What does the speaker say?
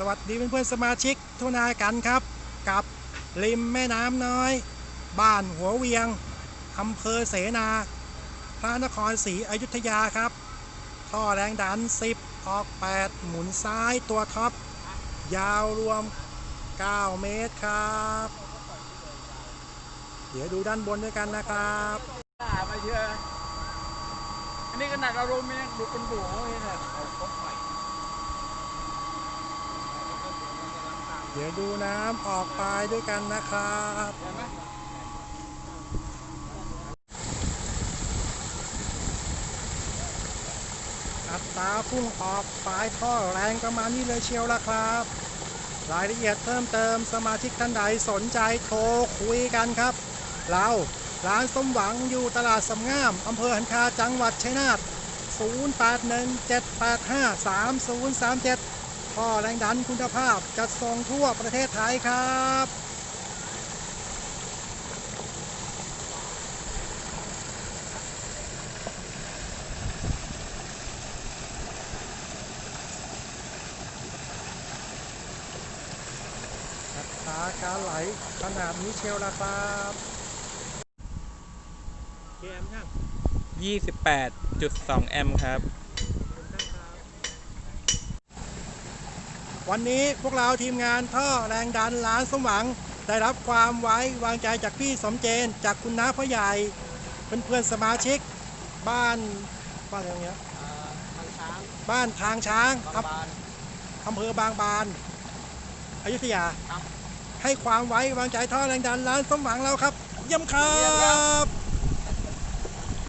สวัสดีเพื่อนๆสมาชิกทุนายกันครับ กับริมแม่น้ำน้อย บ้านหัวเวียงอำเภอเสนา พระนครศรีอยุธยาครับ ท่อแรงดัน 10 ออก 8 หมุนซ้ายตัวท็อป ยาวรวม 9 เมตรครับ เดี๋ยวดูด้านบนด้วยกันนะครับด่ามาเยอะอันนี้ขนาดอารมณ์ยังดูเป็นบุ๋เห็นไหม เดี๋ยวดูน้ำออกไปด้วยกันนะครับอัตราพุ่งออกปลายท่อแรงประมาณนี้เลยเชียวละครับ รายละเอียดเพิ่มเติมสมาชิกท่านใดสนใจโทรคุยกันครับ เราร้านสมหวังอยู่ตลาดสำงามอำเภอหันคาจังหวัดชัยนาท 0817853037 ท่อแรงดันคุณภาพจัดส่งทั่วประเทศไทยครับอัตราการไหลขนาดนี้เชียวละครับเกมช่าง28.2 แอมป์ครับ วันนี้พวกเราทีมงานท่อแรงดันร้านสมหวัง ได้รับความไว้วางใจจากพี่สมเจน จากคุณน้าพ่อใหญ่เพื่อนๆสมาชิก บ้านบ้านอะไรเงี้ยทางช้างบ้านทางช้างบางบานอำเภอบางบานอยุธยาครับให้ความไว้วางใจท่อแรงดันร้านสมหวังเราครับ เยี่ยมครัเยี่ยมครับบ